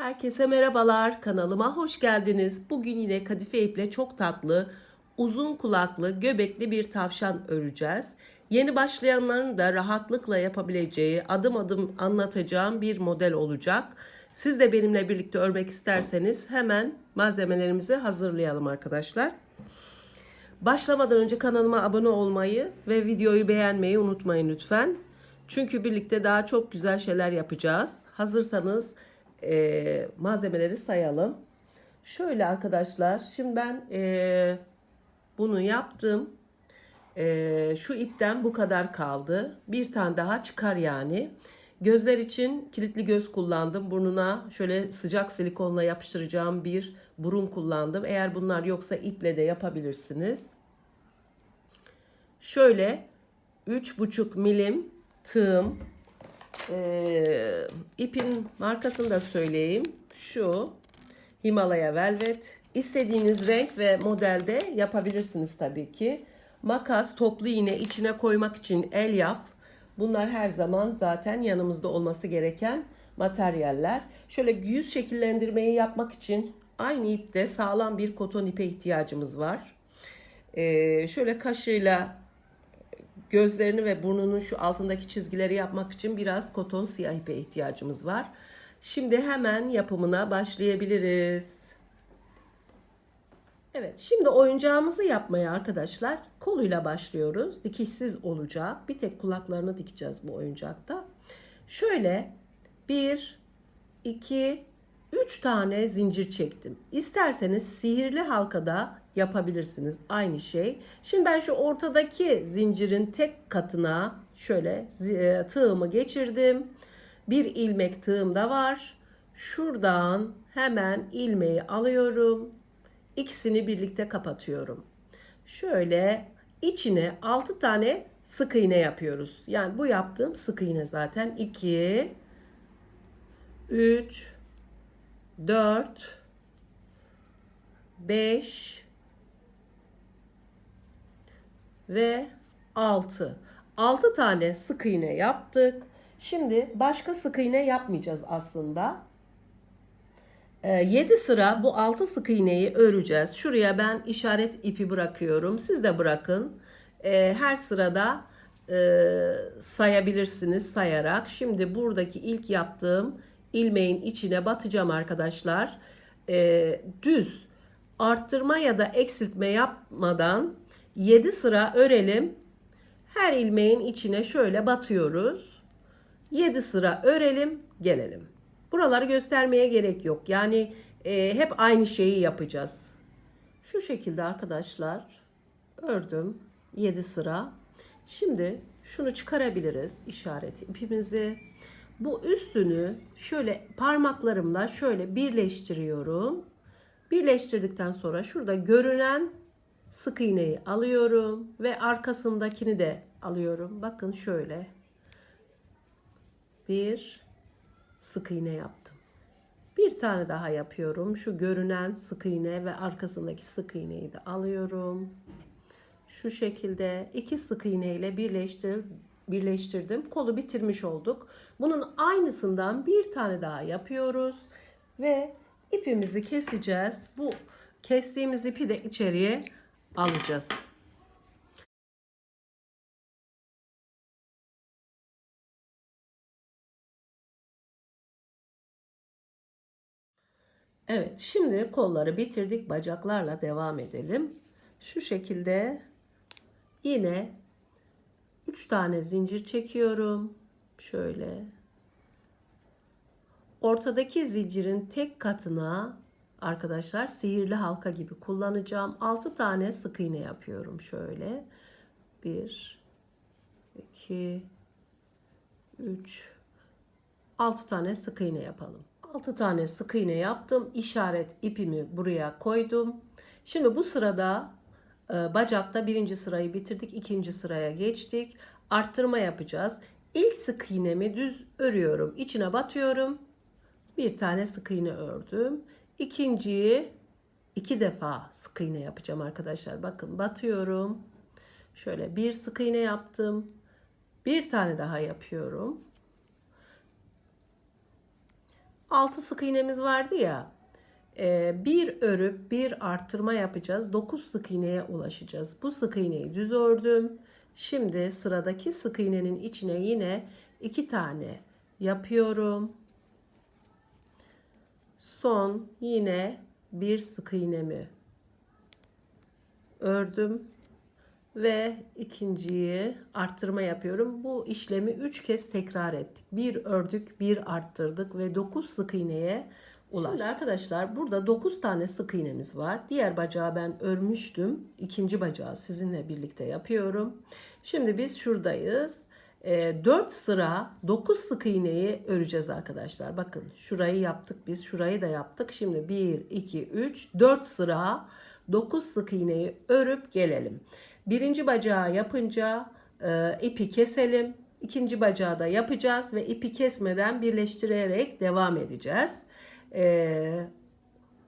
Herkese merhabalar. Kanalıma hoş geldiniz. Bugün yine kadife iple çok tatlı, uzun kulaklı, göbekli bir tavşan öreceğiz. Yeni başlayanların da rahatlıkla yapabileceği, adım adım anlatacağım bir model olacak. Siz de benimle birlikte örmek isterseniz hemen malzemelerimizi hazırlayalım arkadaşlar. Başlamadan önce kanalıma abone olmayı ve videoyu beğenmeyi unutmayın lütfen. Çünkü birlikte daha çok güzel şeyler yapacağız. Hazırsanız e, malzemeleri sayalım. Şöyle arkadaşlar, şimdi ben e, bunu yaptım. E, şu ipten bu kadar kaldı. Bir tane daha çıkar yani. Gözler için kilitli göz kullandım. Burnuna şöyle sıcak silikonla yapıştıracağım bir burun kullandım. Eğer bunlar yoksa iple de yapabilirsiniz. Şöyle 3,5 milim tığım. Ee, ipin markasını da söyleyeyim. Şu Himalaya Velvet. İstediğiniz renk ve modelde yapabilirsiniz tabii ki. Makas, toplu iğne içine koymak için elyaf. Bunlar her zaman zaten yanımızda olması gereken materyaller. Şöyle yüz şekillendirmeyi yapmak için aynı ipte sağlam bir koton ipe ihtiyacımız var. Ee, şöyle kaşıyla gözlerini ve burnunun şu altındaki çizgileri yapmak için biraz koton siyah ipe ihtiyacımız var. Şimdi hemen yapımına başlayabiliriz. Evet, şimdi oyuncağımızı yapmaya arkadaşlar koluyla başlıyoruz. Dikişsiz olacak. Bir tek kulaklarını dikeceğiz bu oyuncakta. Şöyle bir, iki, üç tane zincir çektim. İsterseniz sihirli halkada yapabilirsiniz. Aynı şey. Şimdi ben şu ortadaki zincirin tek katına şöyle e, tığımı geçirdim. Bir ilmek tığım da var. Şuradan hemen ilmeği alıyorum. İkisini birlikte kapatıyorum. Şöyle içine 6 tane sık iğne yapıyoruz. Yani bu yaptığım sık iğne zaten 2 3 4 5 ve 6. 6 tane sık iğne yaptık. Şimdi başka sık iğne yapmayacağız aslında. 7 sıra bu 6 sık iğneyi öreceğiz. Şuraya ben işaret ipi bırakıyorum. Siz de bırakın. Ee, Her sırada e, sayabilirsiniz sayarak. Şimdi buradaki ilk yaptığım ilmeğin içine batacağım arkadaşlar. Ee, Düz arttırma ya da eksiltme yapmadan 7 sıra örelim. Her ilmeğin içine şöyle batıyoruz. 7 sıra örelim, gelelim. Buraları göstermeye gerek yok. Yani e, hep aynı şeyi yapacağız. Şu şekilde arkadaşlar ördüm 7 sıra. Şimdi şunu çıkarabiliriz işareti ipimizi. Bu üstünü şöyle parmaklarımla şöyle birleştiriyorum. Birleştirdikten sonra şurada görünen sık iğneyi alıyorum ve arkasındakini de alıyorum. Bakın şöyle. Bir sık iğne yaptım. Bir tane daha yapıyorum. Şu görünen sık iğne ve arkasındaki sık iğneyi de alıyorum. Şu şekilde iki sık iğne ile birleştir, birleştirdim. Kolu bitirmiş olduk. Bunun aynısından bir tane daha yapıyoruz ve ipimizi keseceğiz. Bu kestiğimiz ipi de içeriye alacağız. Evet, şimdi kolları bitirdik. Bacaklarla devam edelim. Şu şekilde yine 3 tane zincir çekiyorum. Şöyle. Ortadaki zincirin tek katına arkadaşlar sihirli halka gibi kullanacağım. 6 tane sık iğne yapıyorum şöyle. 1 2 3 6 tane sık iğne yapalım. 6 tane sık iğne yaptım. İşaret ipimi buraya koydum. Şimdi bu sırada e, bacakta birinci sırayı bitirdik. ikinci sıraya geçtik. Arttırma yapacağız. İlk sık iğnemi düz örüyorum. İçine batıyorum. Bir tane sık iğne ördüm. İkinciyi iki defa sık iğne yapacağım arkadaşlar. Bakın batıyorum. Şöyle bir sık iğne yaptım. Bir tane daha yapıyorum. 6 sık iğnemiz vardı ya. e, bir örüp bir arttırma yapacağız. 9 sık iğneye ulaşacağız. Bu sık iğneyi düz ördüm. Şimdi sıradaki sık iğnenin içine yine iki tane yapıyorum. Son yine bir sık iğnemi ördüm ve ikinciyi arttırma yapıyorum. Bu işlemi 3 kez tekrar ettik. Bir ördük, bir arttırdık ve 9 sık iğneye ulaştık. Şimdi arkadaşlar burada 9 tane sık iğnemiz var. Diğer bacağı ben örmüştüm. İkinci bacağı sizinle birlikte yapıyorum. Şimdi biz şuradayız. 4 sıra 9 sık iğneyi öreceğiz arkadaşlar. Bakın şurayı yaptık biz. Şurayı da yaptık. Şimdi 1, 2, 3, 4 sıra 9 sık iğneyi örüp gelelim. Birinci bacağı yapınca e, ipi keselim. İkinci bacağı da yapacağız ve ipi kesmeden birleştirerek devam edeceğiz. E,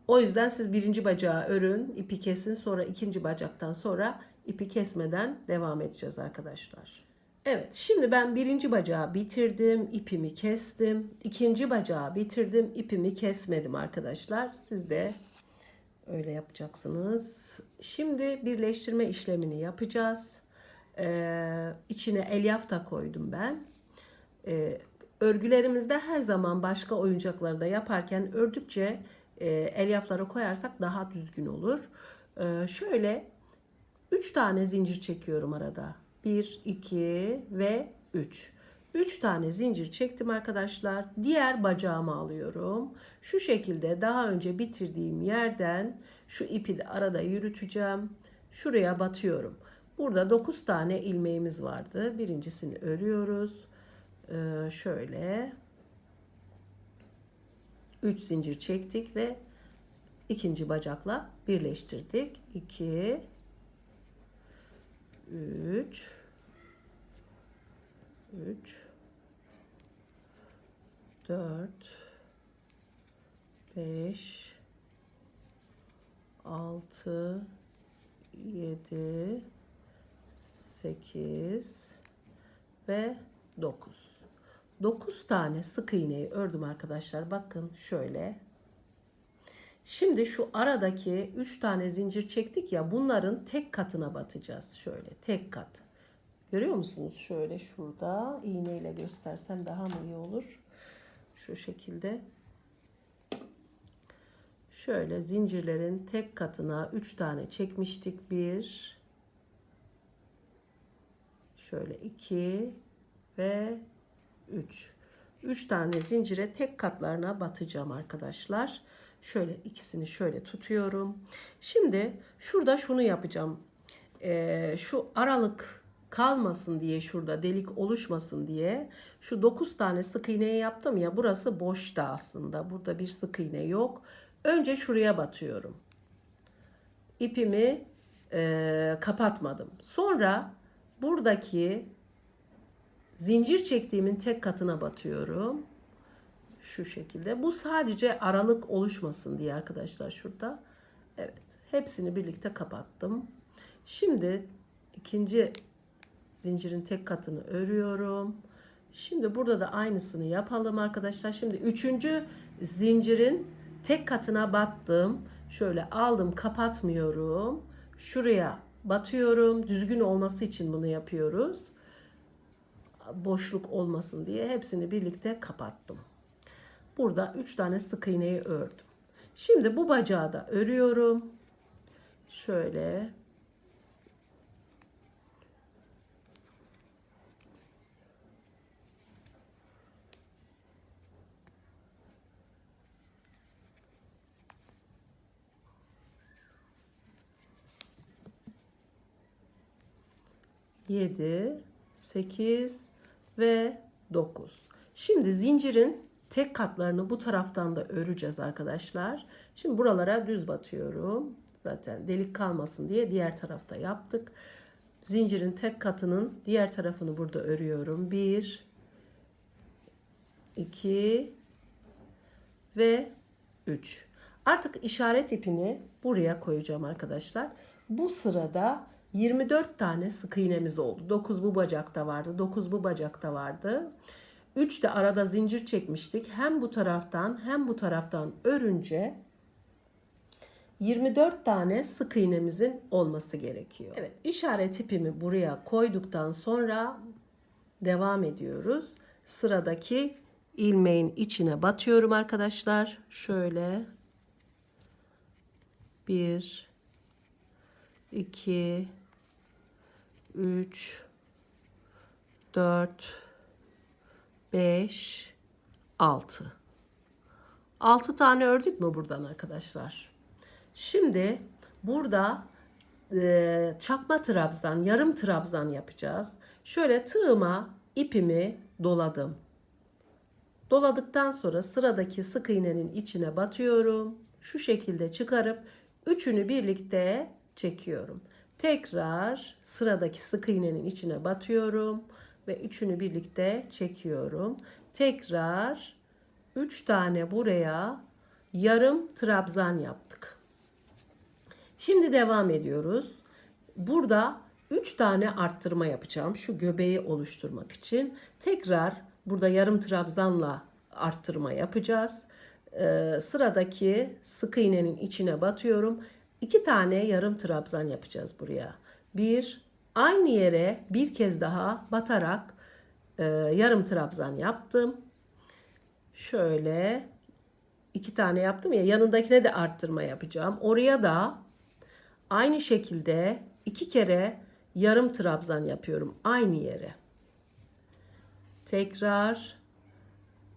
o yüzden siz birinci bacağı örün, ipi kesin. Sonra ikinci bacaktan sonra ipi kesmeden devam edeceğiz arkadaşlar. Evet, şimdi ben birinci bacağı bitirdim, ipimi kestim. İkinci bacağı bitirdim, ipimi kesmedim arkadaşlar. Siz de öyle yapacaksınız. Şimdi birleştirme işlemini yapacağız. Ee, içine elyaf da koydum ben. Ee, örgülerimizde her zaman başka oyuncakları da yaparken ördükçe e, elyafları koyarsak daha düzgün olur. Ee, şöyle 3 tane zincir çekiyorum arada. 1, 2 ve 3. 3 tane zincir çektim arkadaşlar. Diğer bacağımı alıyorum. Şu şekilde daha önce bitirdiğim yerden şu ipi de arada yürüteceğim. Şuraya batıyorum. Burada 9 tane ilmeğimiz vardı. Birincisini örüyoruz. Ee, şöyle 3 zincir çektik ve ikinci bacakla birleştirdik. 2 3 3 4 5 6 7 8 ve 9 9 tane sık iğneyi ördüm arkadaşlar. Bakın şöyle Şimdi şu aradaki 3 tane zincir çektik ya bunların tek katına batacağız. Şöyle tek kat. Görüyor musunuz? Şöyle şurada iğneyle göstersem daha mı iyi olur? Şu şekilde. Şöyle zincirlerin tek katına 3 tane çekmiştik. 1 Şöyle 2 ve 3. 3 tane zincire tek katlarına batacağım arkadaşlar. Şöyle ikisini şöyle tutuyorum. Şimdi şurada şunu yapacağım. Ee, şu aralık kalmasın diye şurada delik oluşmasın diye şu 9 tane sık iğneyi yaptım ya burası boşta aslında. Burada bir sık iğne yok. Önce şuraya batıyorum. İpimi e, kapatmadım. Sonra buradaki zincir çektiğimin tek katına batıyorum şu şekilde. Bu sadece aralık oluşmasın diye arkadaşlar şurada. Evet. Hepsini birlikte kapattım. Şimdi ikinci zincirin tek katını örüyorum. Şimdi burada da aynısını yapalım arkadaşlar. Şimdi üçüncü zincirin tek katına battım. Şöyle aldım kapatmıyorum. Şuraya batıyorum. Düzgün olması için bunu yapıyoruz. Boşluk olmasın diye hepsini birlikte kapattım. Burada 3 tane sık iğneyi ördüm. Şimdi bu bacağı da örüyorum. Şöyle yedi, sekiz ve dokuz. Şimdi zincirin tek katlarını bu taraftan da öreceğiz arkadaşlar. Şimdi buralara düz batıyorum. Zaten delik kalmasın diye diğer tarafta yaptık. Zincirin tek katının diğer tarafını burada örüyorum. 1 2 ve 3. Artık işaret ipini buraya koyacağım arkadaşlar. Bu sırada 24 tane sık iğnemiz oldu. 9 bu bacakta vardı, 9 bu bacakta vardı. 3 de arada zincir çekmiştik. Hem bu taraftan hem bu taraftan örünce 24 tane sık iğnemizin olması gerekiyor. Evet, işaret ipimi buraya koyduktan sonra devam ediyoruz. Sıradaki ilmeğin içine batıyorum arkadaşlar. Şöyle 1 2 3 4 5 6 6 tane ördük mü buradan arkadaşlar? Şimdi burada e, çakma trabzan, yarım trabzan yapacağız. Şöyle tığıma ipimi doladım. Doladıktan sonra sıradaki sık iğnenin içine batıyorum. Şu şekilde çıkarıp üçünü birlikte çekiyorum. Tekrar sıradaki sık iğnenin içine batıyorum ve üçünü birlikte çekiyorum. Tekrar 3 tane buraya yarım trabzan yaptık. Şimdi devam ediyoruz. Burada 3 tane arttırma yapacağım şu göbeği oluşturmak için. Tekrar burada yarım trabzanla arttırma yapacağız. Ee, sıradaki sık iğnenin içine batıyorum. 2 tane yarım trabzan yapacağız buraya. Bir aynı yere bir kez daha batarak e, yarım trabzan yaptım. Şöyle iki tane yaptım ya yanındakine de arttırma yapacağım. Oraya da aynı şekilde iki kere yarım trabzan yapıyorum aynı yere. Tekrar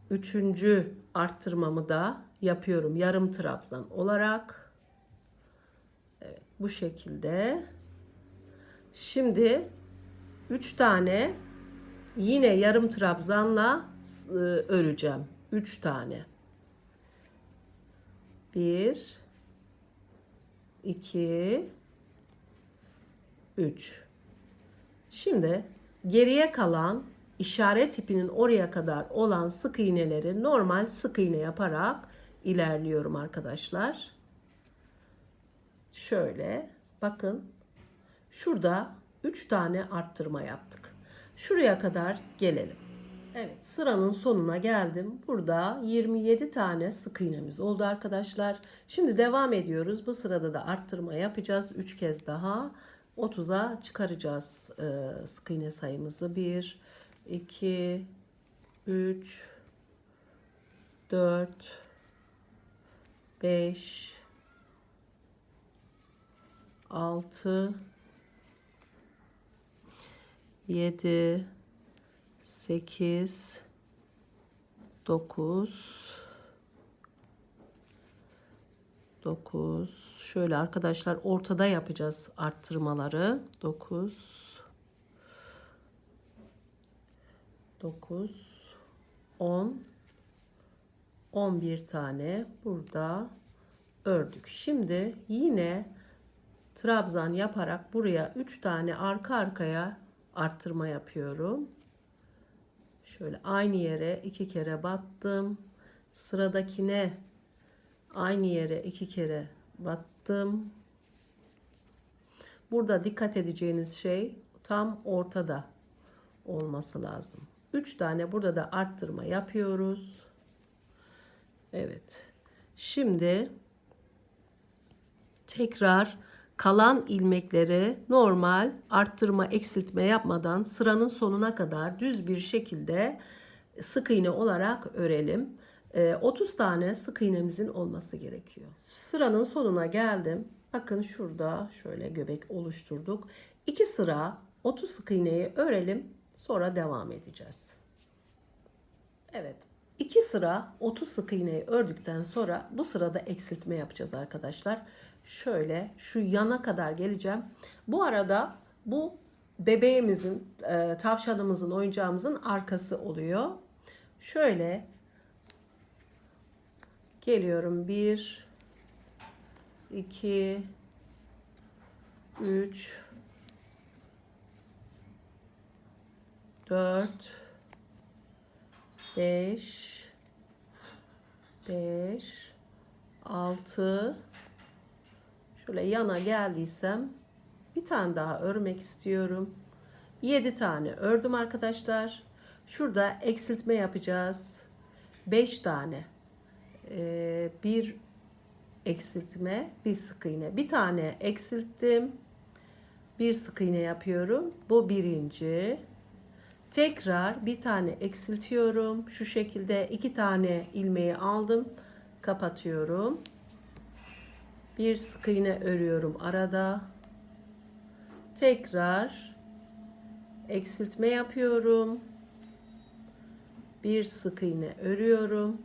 üçüncü arttırmamı da yapıyorum yarım trabzan olarak. Evet bu şekilde. Şimdi üç tane yine yarım trabzanla e, öreceğim. Üç tane. Bir, iki, üç. Şimdi geriye kalan işaret ipinin oraya kadar olan sık iğneleri normal sık iğne yaparak ilerliyorum arkadaşlar. Şöyle bakın şurada 3 tane arttırma yaptık. Şuraya kadar gelelim. Evet sıranın sonuna geldim. Burada 27 tane sık iğnemiz oldu arkadaşlar. Şimdi devam ediyoruz. Bu sırada da arttırma yapacağız. 3 kez daha 30'a çıkaracağız e, sık iğne sayımızı. 1, 2, 3, 4, 5, 6, 7, 8, 9, 9. Şöyle arkadaşlar ortada yapacağız arttırmaları. 9, 9, 10, 11 tane burada ördük. Şimdi yine trabzan yaparak buraya 3 tane arka arkaya arttırma yapıyorum. Şöyle aynı yere iki kere battım. Sıradakine aynı yere iki kere battım. Burada dikkat edeceğiniz şey tam ortada olması lazım. 3 tane burada da arttırma yapıyoruz. Evet. Şimdi tekrar kalan ilmekleri normal arttırma eksiltme yapmadan sıranın sonuna kadar düz bir şekilde sık iğne olarak örelim. 30 ee, tane sık iğnemizin olması gerekiyor. Sıranın sonuna geldim. Bakın şurada şöyle göbek oluşturduk. 2 sıra 30 sık iğneyi örelim. Sonra devam edeceğiz. Evet. 2 sıra 30 sık iğneyi ördükten sonra bu sırada eksiltme yapacağız arkadaşlar şöyle şu yana kadar geleceğim. Bu arada bu bebeğimizin, e, tavşanımızın, oyuncağımızın arkası oluyor. Şöyle geliyorum. Bir, iki, üç, dört, beş, beş, altı, Şöyle yana geldiysem bir tane daha örmek istiyorum. 7 tane ördüm arkadaşlar. Şurada eksiltme yapacağız. 5 tane. Ee, bir eksiltme, bir sık iğne. Bir tane eksilttim. Bir sık iğne yapıyorum. Bu birinci. Tekrar bir tane eksiltiyorum. Şu şekilde iki tane ilmeği aldım. Kapatıyorum. Bir sık iğne örüyorum arada. Tekrar eksiltme yapıyorum. Bir sık iğne örüyorum.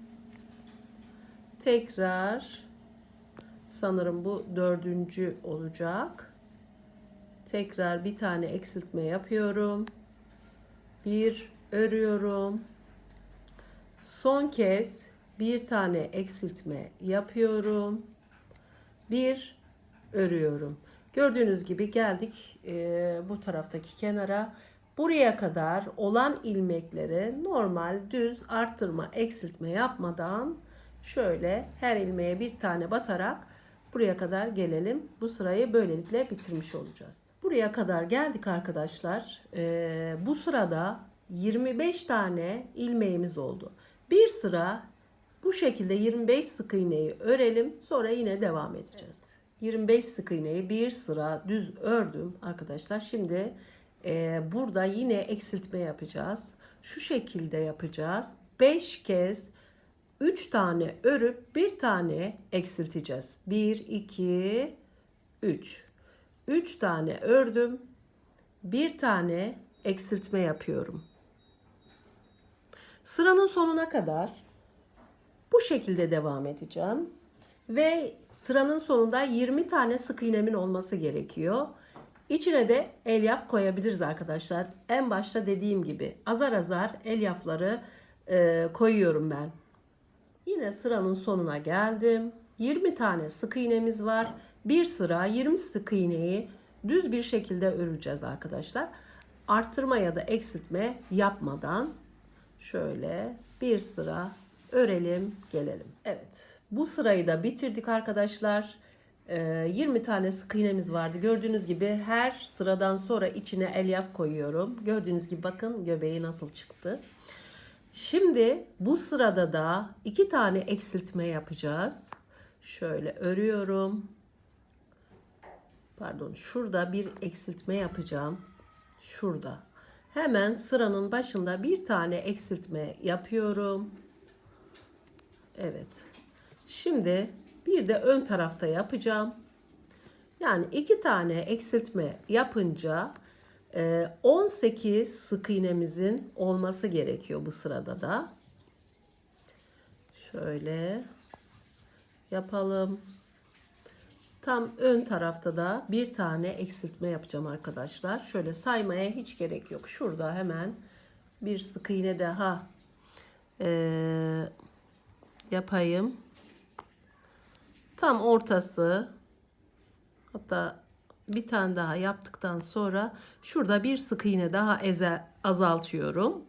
Tekrar sanırım bu dördüncü olacak. Tekrar bir tane eksiltme yapıyorum. Bir örüyorum. Son kez bir tane eksiltme yapıyorum. Bir örüyorum. Gördüğünüz gibi geldik e, bu taraftaki kenara. Buraya kadar olan ilmekleri normal düz arttırma eksiltme yapmadan şöyle her ilmeğe bir tane batarak buraya kadar gelelim. Bu sırayı böylelikle bitirmiş olacağız. Buraya kadar geldik arkadaşlar. E, bu sırada 25 tane ilmeğimiz oldu. Bir sıra bu şekilde 25 sık iğneyi örelim. Sonra yine devam edeceğiz. 25 sık iğneyi bir sıra düz ördüm arkadaşlar. Şimdi e, burada yine eksiltme yapacağız. Şu şekilde yapacağız. 5 kez 3 tane örüp bir tane eksilteceğiz. 1, 2, 3. 3 tane ördüm. Bir tane eksiltme yapıyorum. Sıranın sonuna kadar bu şekilde devam edeceğim. Ve sıranın sonunda 20 tane sık iğnemin olması gerekiyor. İçine de elyaf koyabiliriz arkadaşlar. En başta dediğim gibi azar azar elyafları e, koyuyorum ben. Yine sıranın sonuna geldim. 20 tane sık iğnemiz var. Bir sıra 20 sık iğneyi düz bir şekilde öreceğiz arkadaşlar. Artırma ya da eksiltme yapmadan şöyle bir sıra örelim gelelim. Evet bu sırayı da bitirdik arkadaşlar. Ee, 20 tane sık iğnemiz vardı. Gördüğünüz gibi her sıradan sonra içine elyaf koyuyorum. Gördüğünüz gibi bakın göbeği nasıl çıktı. Şimdi bu sırada da iki tane eksiltme yapacağız. Şöyle örüyorum. Pardon şurada bir eksiltme yapacağım. Şurada. Hemen sıranın başında bir tane eksiltme yapıyorum. Evet. Şimdi bir de ön tarafta yapacağım. Yani iki tane eksiltme yapınca 18 e, sık iğnemizin olması gerekiyor bu sırada da. Şöyle yapalım. Tam ön tarafta da bir tane eksiltme yapacağım arkadaşlar. Şöyle saymaya hiç gerek yok. Şurada hemen bir sık iğne daha e, yapayım. Tam ortası hatta bir tane daha yaptıktan sonra şurada bir sık iğne daha eze, azaltıyorum.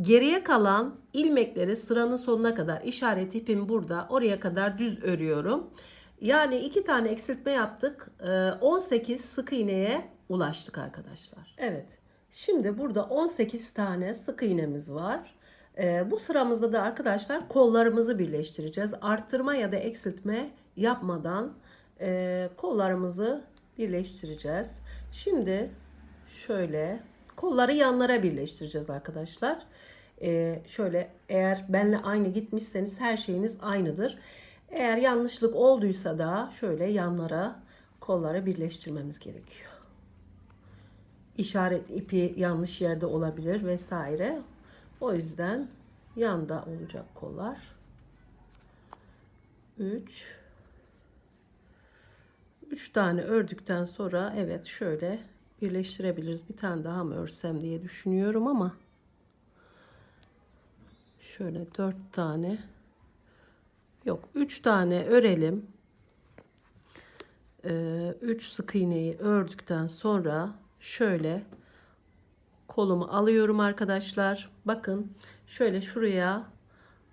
Geriye kalan ilmekleri sıranın sonuna kadar işaret ipim burada oraya kadar düz örüyorum. Yani iki tane eksiltme yaptık. 18 sık iğneye ulaştık arkadaşlar. Evet. Şimdi burada 18 tane sık iğnemiz var. Bu sıramızda da arkadaşlar kollarımızı birleştireceğiz. Arttırma ya da eksiltme yapmadan kollarımızı birleştireceğiz. Şimdi şöyle kolları yanlara birleştireceğiz arkadaşlar. şöyle eğer benle aynı gitmişseniz her şeyiniz aynıdır. Eğer yanlışlık olduysa da şöyle yanlara kolları birleştirmemiz gerekiyor. İşaret ipi yanlış yerde olabilir vesaire. O yüzden yanda olacak kollar. 3 3 tane ördükten sonra evet şöyle birleştirebiliriz. Bir tane daha mı örsem diye düşünüyorum ama şöyle 4 tane Yok 3 tane örelim. 3 ee, sık iğneyi ördükten sonra şöyle kolumu alıyorum arkadaşlar. Bakın şöyle şuraya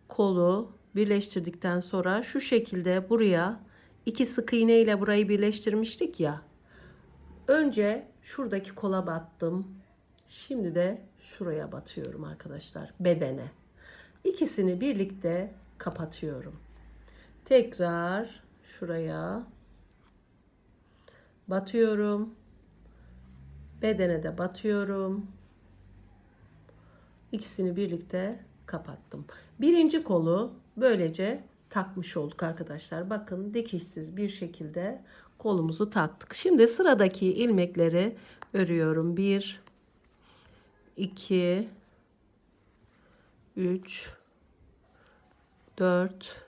kolu birleştirdikten sonra şu şekilde buraya iki sık iğne ile burayı birleştirmiştik ya. Önce şuradaki kola battım. Şimdi de şuraya batıyorum arkadaşlar. Bedene. İkisini birlikte kapatıyorum. Tekrar şuraya batıyorum. Bedene de batıyorum. İkisini birlikte kapattım. Birinci kolu böylece takmış olduk arkadaşlar. Bakın dikişsiz bir şekilde kolumuzu taktık. Şimdi sıradaki ilmekleri örüyorum. 1 2 3 4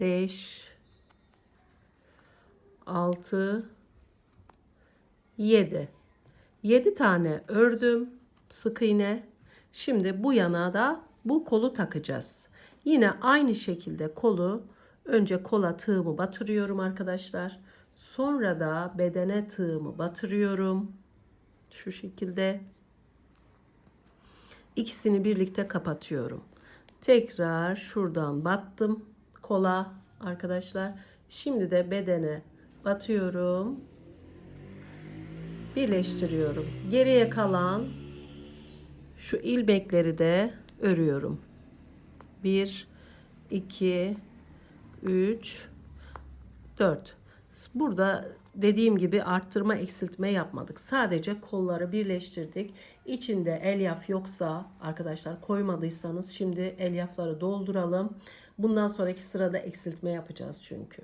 5 6 7 7 tane ördüm sık iğne. Şimdi bu yana da bu kolu takacağız. Yine aynı şekilde kolu önce kola tığımı batırıyorum arkadaşlar. Sonra da bedene tığımı batırıyorum. Şu şekilde. İkisini birlikte kapatıyorum. Tekrar şuradan battım kola arkadaşlar. Şimdi de bedene batıyorum. Birleştiriyorum. Geriye kalan şu ilmekleri de örüyorum. 1 2 3 4 Burada dediğim gibi arttırma eksiltme yapmadık. Sadece kolları birleştirdik. İçinde elyaf yoksa arkadaşlar koymadıysanız şimdi elyafları dolduralım. Bundan sonraki sırada eksiltme yapacağız çünkü.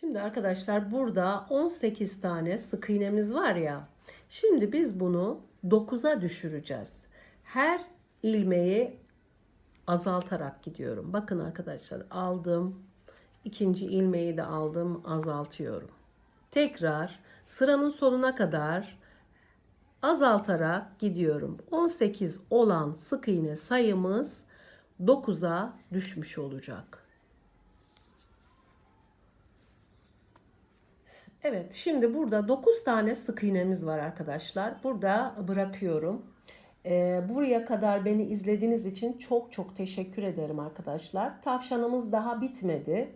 Şimdi arkadaşlar burada 18 tane sık iğnemiz var ya. Şimdi biz bunu 9'a düşüreceğiz. Her ilmeği azaltarak gidiyorum. Bakın arkadaşlar aldım. ikinci ilmeği de aldım, azaltıyorum. Tekrar sıranın sonuna kadar azaltarak gidiyorum. 18 olan sık iğne sayımız 9'a düşmüş olacak. Evet, şimdi burada 9 tane sık iğnemiz var arkadaşlar. Burada bırakıyorum. Ee, buraya kadar beni izlediğiniz için çok çok teşekkür ederim arkadaşlar. Tavşanımız daha bitmedi.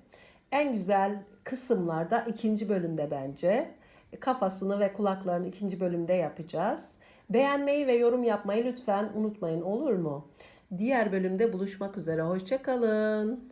En güzel kısımlarda ikinci bölümde bence. Kafasını ve kulaklarını ikinci bölümde yapacağız. Beğenmeyi ve yorum yapmayı lütfen unutmayın olur mu? Diğer bölümde buluşmak üzere. Hoşçakalın.